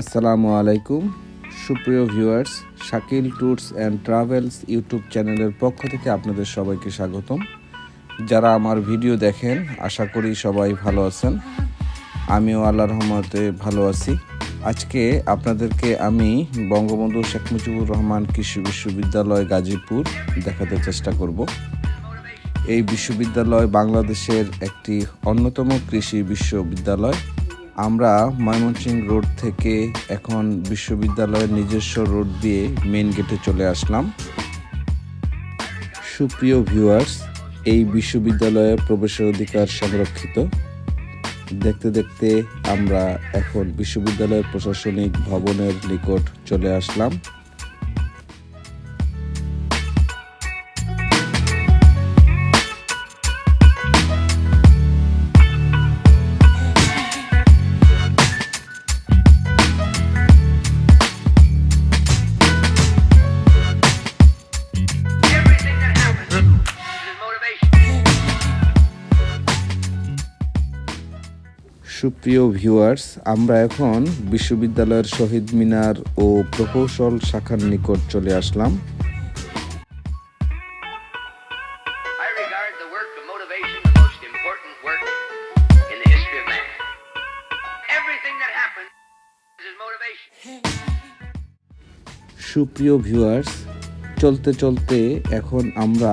আসসালামু আলাইকুম। সুপ্রিয় viewers, Shakil tours and travels YouTube চ্যানেলের পক্ষ থেকে আপনাদের সবাইকে স্বাগতম। যারা আমার ভিডিও দেখেন, আশা করি সবাই ভালো আছেন। আমিও আল্লাহ রহমতে ভালো আছি। আজকে আপনাদেরকে আমি বঙ্গবন্ধু শেখ মুজিবুর রহমান কৃষি বিশ্ববিদ্যালয় গাজীপুর দেখাতে চেষ্টা করব। এই বিশ্ববিদ্যালয় বাংলাদেশের একটি অন্যতম কৃষি বিশ্ববিদ্যালয়। আমরা ময়মনসিংহ রোড থেকে এখন বিশ্ববিদ্যালয়ের নিজস্ব রোড দিয়ে মেন গেটে চলে আসলাম। সুপ্রিয় ভিউয়ার্স এই বিশ্ববিদ্যালয়ে প্রবেশের অধিকার সংরক্ষিত। দেখতে দেখতে আমরা এখন বিশ্ববিদ্যালয়ের প্রশাসনিক ভবনের নিকট চলে আসলাম। সুপ্রিয় ভিউয়ার্স আমরা এখন বিশ্ববিদ্যালয়ের শহীদ মিনার ও প্রকৌশল শাখার নিকট চলে আসলাম। সুপ্রিয় ভিউয়ার্স চলতে চলতে এখন আমরা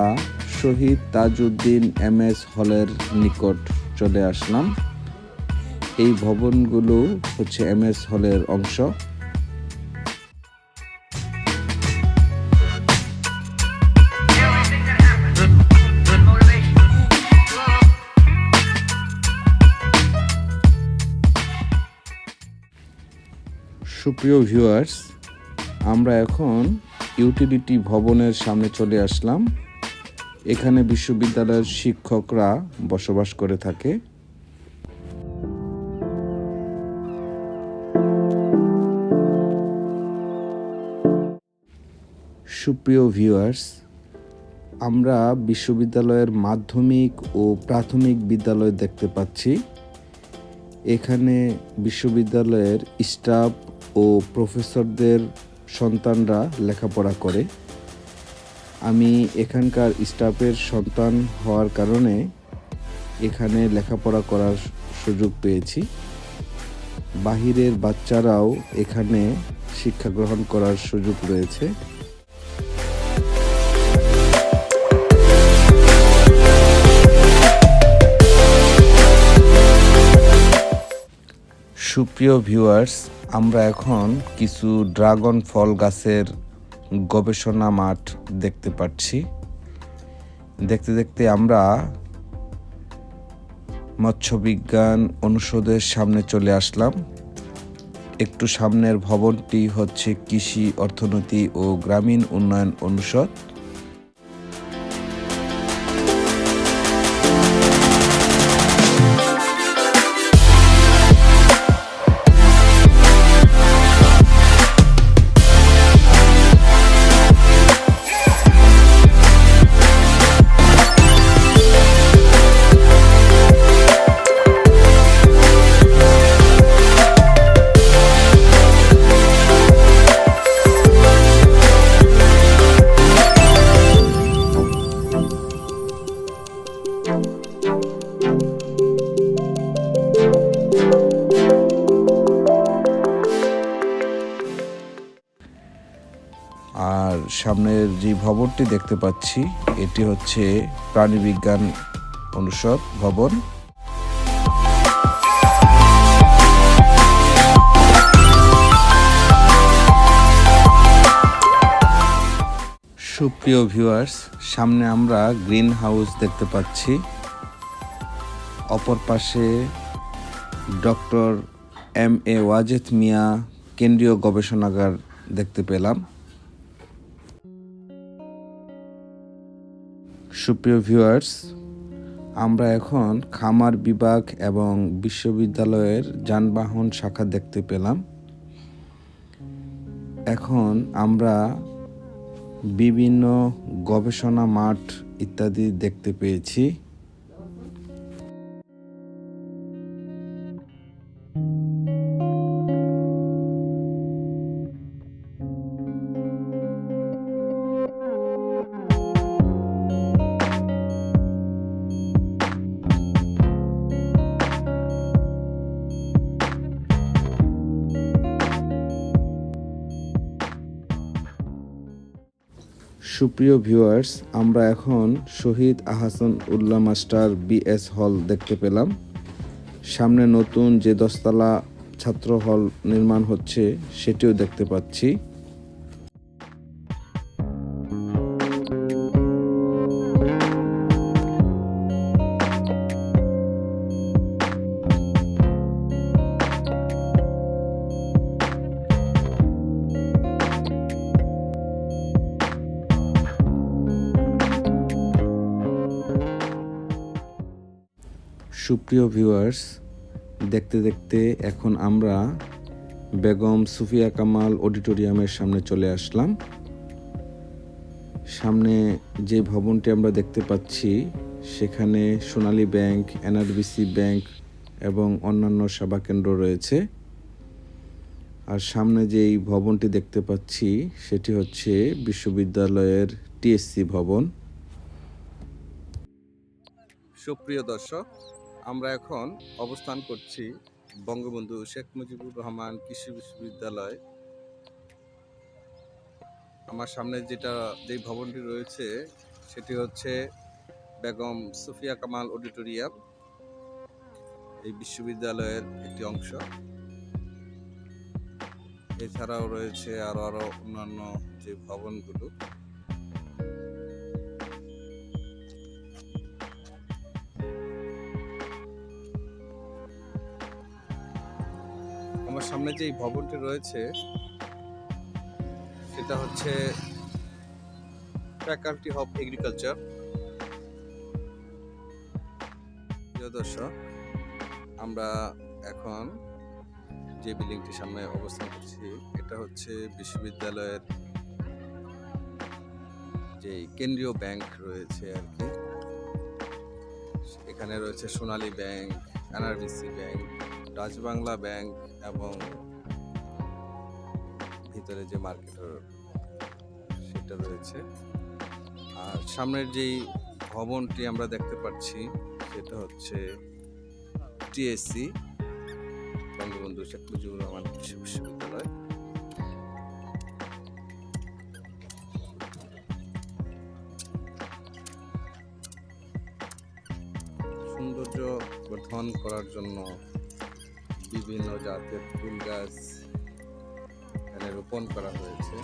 শহীদ তাজউদ্দিন এম এস হলের নিকট চলে আসলাম। এই ভবনগুলো হচ্ছে এম এস হলের অংশ. সুপ্রিয় ভিউয়ার্স, আমরা এখন ইউটিলিটি ভবনের সামনে চলে আসলাম এখানে বিশ্ববিদ্যালয়ের শিক্ষকরা বসবাস করে থাকে সুপ্রিয় ভিউয়ার্স আমরা বিশ্ববিদ্যালয়ের মাধ্যমিক ও প্রাথমিক বিদ্যালয় দেখতে পাচ্ছি। এখানে বিশ্ববিদ্যালয়ের স্টাফ ও প্রফেসরদের সন্তানরা লেখাপড়া করে। আমি এখানকার স্টাফের সন্তান হওয়ার কারণে এখানে লেখাপড়া করার সুযোগ পেয়েছি। বাহিরের বাচ্চারাও এখানে শিক্ষা গ্রহণ করার সুযোগ রয়েছে। সুপ্রিয় ভিউয়ার্স আমরা এখন কিছু ড্রাগন ফল গাছের গবেষণা মাঠ দেখতে পাচ্ছি। দেখতে দেখতে আমরা মৎস্যবিজ্ঞান অনুষদের সামনে চলে আসলাম। একটু সামনের ভবনটি হচ্ছে কৃষি অর্থনীতি ও গ্রামীণ উন্নয়ন অনুষদ। সামনের যে ভবনটি দেখতে পাচ্ছি, এটি হচ্ছে প্রাণীবিজ্ঞান অনুষদ ভবন। সুপ্রিয় ভিউয়ার্স, সামনে আমরা গ্রিন হাউস দেখতে পাচ্ছি। অপর পাশে doctor M A Wazed Miah, কেন্দ্রীয় গবেষণাগার দেখতে পেলাম। সুপ্রিয় ভিউয়ার্স আমরা এখন খামার বিভাগ এবং বিশ্ববিদ্যালয়ের যানবাহন শাখা দেখতে পেলাম। এখন আমরা বিভিন্ন গবেষণা মাঠ ইত্যাদি দেখতে পেয়েছি। সুপ্রিয় ভিউয়ার্স, আমরা এখন Shaheed Ahsan Ullah master B S দেখতে পেলাম। সামনে নতুন যে দশতলা ছাত্র হল নির্মাণ হচ্ছে, সেটিও দেখতে পাচ্ছি। সুপ্রিয় ভিউয়ার্স দেখতে দেখতে এখন আমরা বেগম সুফিয়া কামাল অডিটোরিয়ামের সামনে চলে আসলাম। সামনে যে ভবনটি আমরা দেখতে পাচ্ছি, সেখানে সোনালী ব্যাংক, এনআরবিসি ব্যাংক এবং অন্যান্য সেবা কেন্দ্র রয়েছে। আর সামনে যেই ভবনটি দেখতে পাচ্ছি, সেটি হচ্ছে বিশ্ববিদ্যালয়ের টিএসসি ভবন। সুপ্রিয় দর্শক আমরা এখন অবস্থান করছি বঙ্গবন্ধু শেখ মুজিবুর রহমান কৃষি বিশ্ববিদ্যালয়। আমার সামনে যেটা, যেই ভবনটি রয়েছে, সেটি হচ্ছে বেগম সুফিয়া কামাল অডিটোরিয়াম। এই বিশ্ববিদ্যালয়ের একটি অংশ। এছাড়াও রয়েছে আরও আরও অন্যান্য যে ভবনগুলো। আমার সামনে যে ভবনটি রয়েছে, সেটা হচ্ছে ফ্যাকাল্টি অফ এগ্রিকালচার দর্শক, আমরা এখন যে বিল্ডিংটির সামনে অবস্থান করছি, এটা হচ্ছে বিশ্ববিদ্যালয়ের যে কেন্দ্রীয় ব্যাংক রয়েছে আর কি। এখানে রয়েছে Sonali bank, NRBC bank Rajbangla bank এবং ভিতরে যে মার্কেট সেটা রয়েছে। আর সামনের যেই ভবনটি আমরা দেখতে পাচ্ছি, সেটা হচ্ছে টিএসসি বঙ্গবন্ধু শেখ মুজিবুর রহমান কৃষি বিশ্ববিদ্যালয়। সৌন্দর্য বর্ধন করার জন্য বিভিন্ন জাতের ফুল গাছ এখানে রোপণ করা হয়েছে।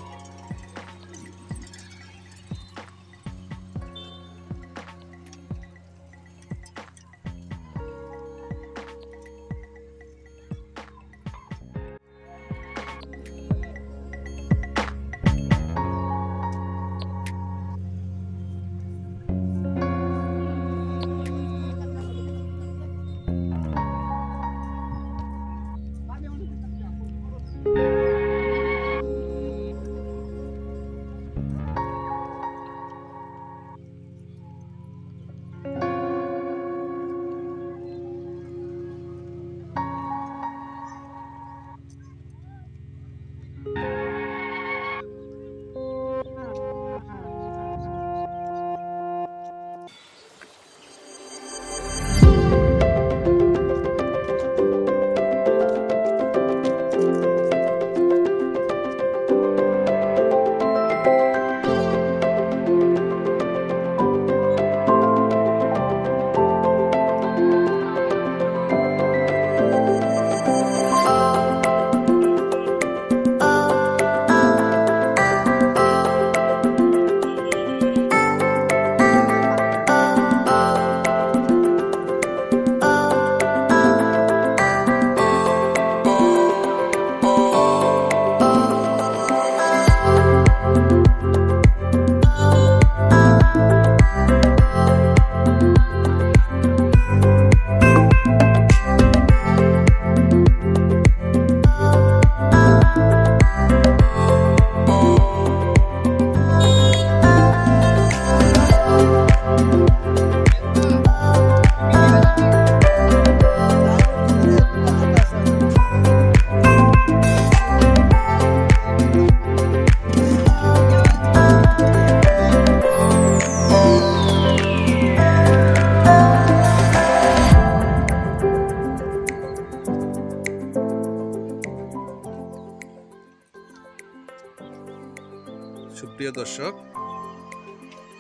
সুপ্রিয় দর্শক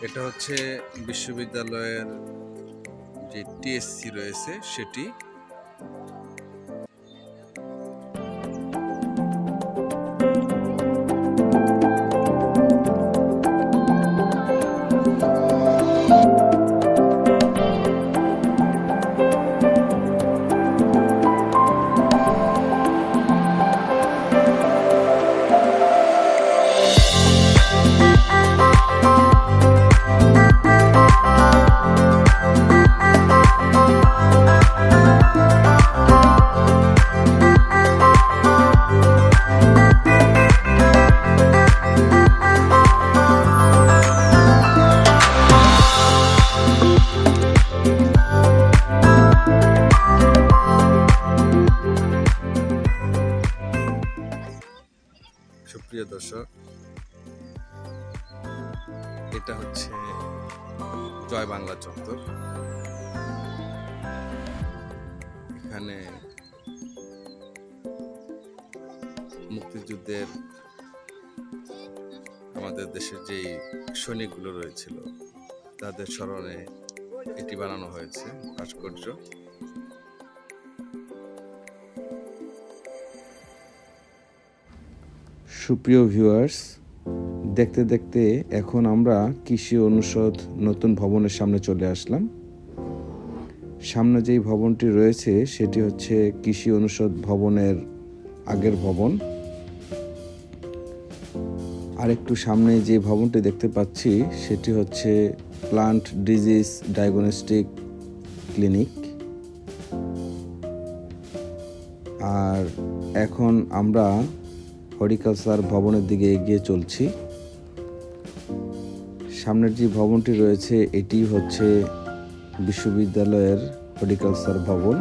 এটা হচ্ছে বিশ্ববিদ্যালয়ের যে টিএসসি রয়েছে সেটি মুক্তিযুদ্ধের আমাদের দেশের যেই সৈনিকগুলো রয়েছিল, তাদের স্মরণে এটি বানানো হয়েছে, ভাস্কর্য। সুপ্রিয় ভিউয়ার্স দেখতে দেখতে এখন আমরা কৃষি অনুষদ নতুন ভবনের সামনে চলে আসলাম। সামনে যেই ভবনটি রয়েছে, সেটি হচ্ছে কৃষি অনুষদ ভবনের আগের ভবন। আর একটু সামনে যে ভবনটি দেখতে পাচ্ছি, সেটি হচ্ছে প্লান্ট ডিজিজ ডায়াগনস্টিক ক্লিনিক আর এখন আমরা হরিকালচার ভবনের দিকে এগিয়ে চলছি। সামনের যে ভবনটি রয়েছে, এটি হচ্ছে বিশ্ববিদ্যালয়ের হরিকালচার ভবন।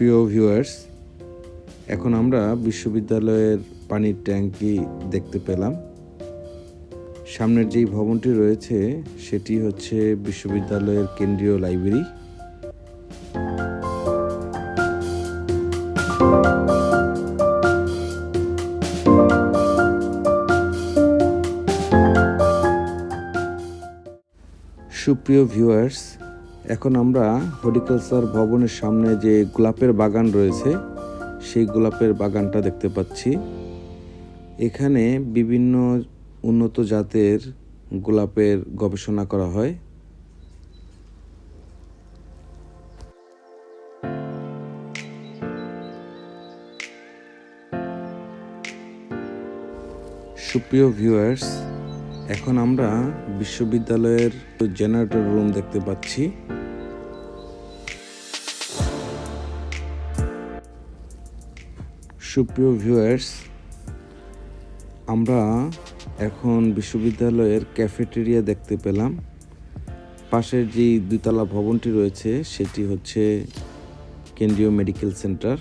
সুপ্রিয় ভিউয়ার্স এখন আমরা বিশ্ববিদ্যালয়ের পানির ট্যাঙ্কি দেখতে পেলাম। সামনের যেই ভবনটি রয়েছে, সেটি হচ্ছে বিশ্ববিদ্যালয়ের কেন্দ্রীয় লাইব্রেরি সুপ্রিয় ভিউয়ার্স এখন আমরা হর্টিকালচার ভবনের সামনে যে গোলাপের বাগান রয়েছে, সেই গোলাপের বাগানটা দেখতে পাচ্ছি। এখানে বিভিন্ন উন্নত জাতের গোলাপের গবেষণা করা হয়। সুপ্রিয় ভিউয়ার্স, এখন আমরা বিশ্ববিদ্যালয়ের জেনারেটর রুম দেখতে পাচ্ছি। সুপ্রিয় ভিউয়ার্স আমরা এখন বিশ্ববিদ্যালয়ের ক্যাফেটেরিয়া দেখতে পেলাম। পাশের যে দুতলা ভবনটি রয়েছে, সেটি হচ্ছে কেন্দ্রীয় মেডিকেল সেন্টার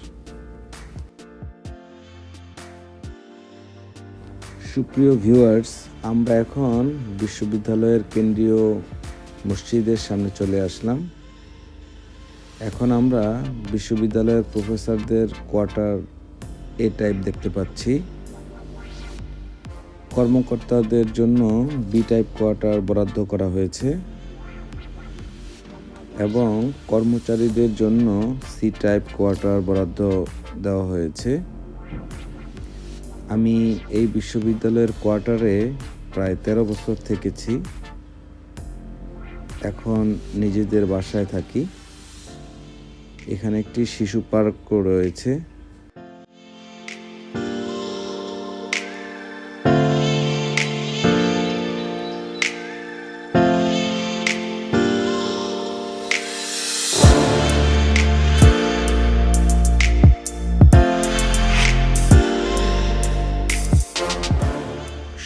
সুপ্রিয় ভিউয়ার্স আমরা এখন বিশ্ববিদ্যালয়ের কেন্দ্রীয় মসজিদের সামনে চলে আসলাম। এখন আমরা বিশ্ববিদ্যালয়ের প্রফেসরদের কোয়ার্টার এ টাইপ দেখতে পাচ্ছি। কর্মকর্তাদের জন্য বি টাইপ কোয়ার্টার বরাদ্দ করা হয়েছে। এবং কর্মচারীদের জন্য সি টাইপ কোয়ার্টার বরাদ্দ দেওয়া হয়েছে। আমি এই বিশ্ববিদ্যালয়ের কোয়ার্টারে প্রায় তেরো বছর থেকেছি। এখন নিজেদের বাসায় থাকি। এখানে একটি শিশু পার্কও রয়েছে।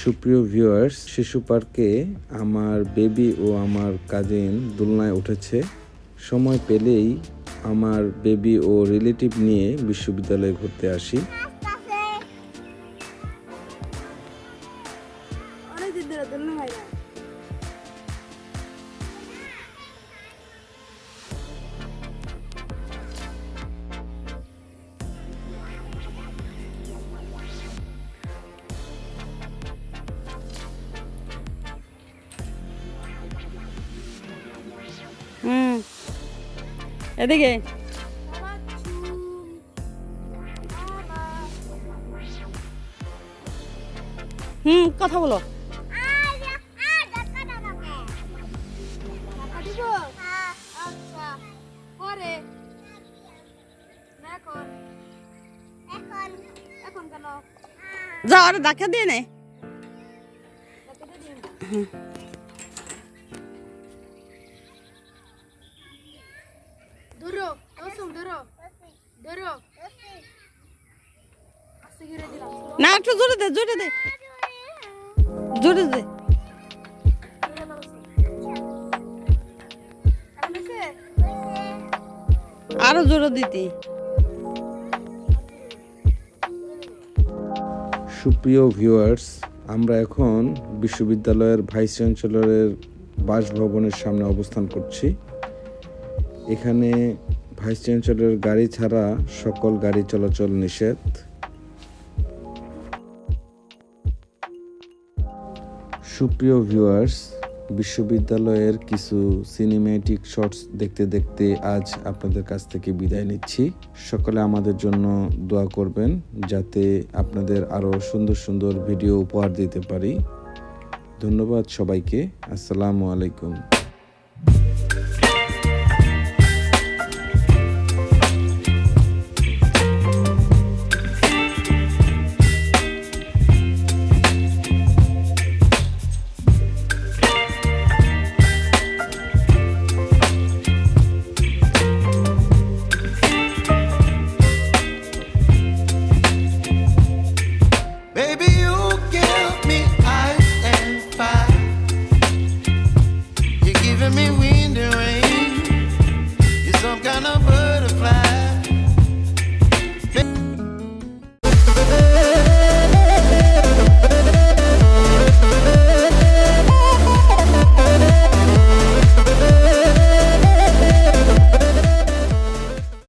সুপ্রিয় ভিউয়ার্স শিশু পার্কে আমার বেবি ও আমার কাজিন দোলনায় উঠেছে। সময় পেলেই আমার বেবি ও রিলেটিভ নিয়ে বিশ্ববিদ্যালয়ে ঘুরতে আসি। এদিকে। হুম, কথা বলো। টাকা দিব আচ্ছা পরে না এখন এখন এখন কেন যা আরে দেখা দিয়ে নে। টাকাটা না, একটু জোরে দে জোরে দে। জোরে দে? আরও জোরে দিতি। সুপ্রিয় ভিউয়ার্স, আমরা এখন বিশ্ববিদ্যালয়ের ভাইস চ্যান্সেলরের বাসভবনের সামনে অবস্থান করছি। এখানে ভাইস চ্যান্সেলরের গাড়ি ছাড়া সকল গাড়ি চলাচল নিষেধ। সুপ্রিয় ভিউয়ার্স, বিশ্ববিদ্যালয়ের কিছু সিনেম্যাটিক শর্টস দেখতে দেখতে আজ আপনাদের কাছ থেকে বিদায় নিচ্ছি। সকলে আমাদের জন্য দোয়া করবেন যাতে আপনাদের আরও সুন্দর সুন্দর ভিডিও উপহার দিতে পারি। ধন্যবাদ সবাইকে। আসসালামু আলাইকুম।